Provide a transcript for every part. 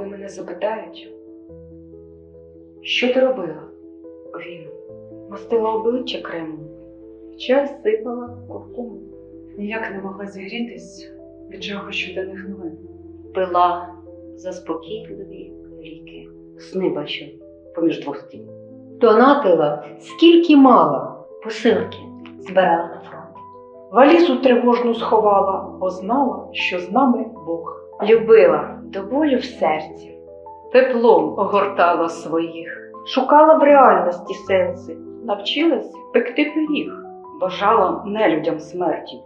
коли мене запитають, що ти робила? Він мастила обличчя кремом, чай сипала куркуму. Ніяк не могла зігрітись від його щоденних новин. Пила заспокійливі ліки. Сни бачу поміж двох стін. Донатила скільки мала посилки збирала на фронт. Валізу тривожну сховала, бо знала, що з нами Бог. Любила до болю в серці, теплом огортала своїх. Шукала в реальності сенси, навчилась пекти пиріг. Бажала нелюдям смерті,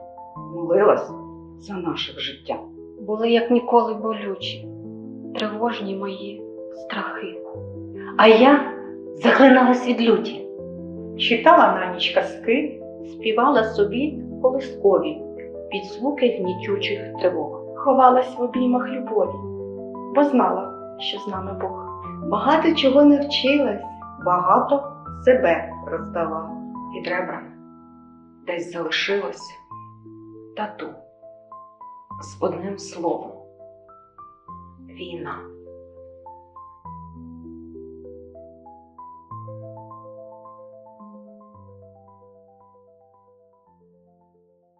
молилась за наше життя. були як ніколи болючі, тривожні мої страхи. А я захлиналась від люті, Читала на ніч казки, співала собі колискові під звуки гнітючих тривог. Ховалась в обіймах любові, бо знала, що з нами Бог. багато чого навчилась, багато себе роздала. Під ребрами десь залишилось тату з одним словом. Війна.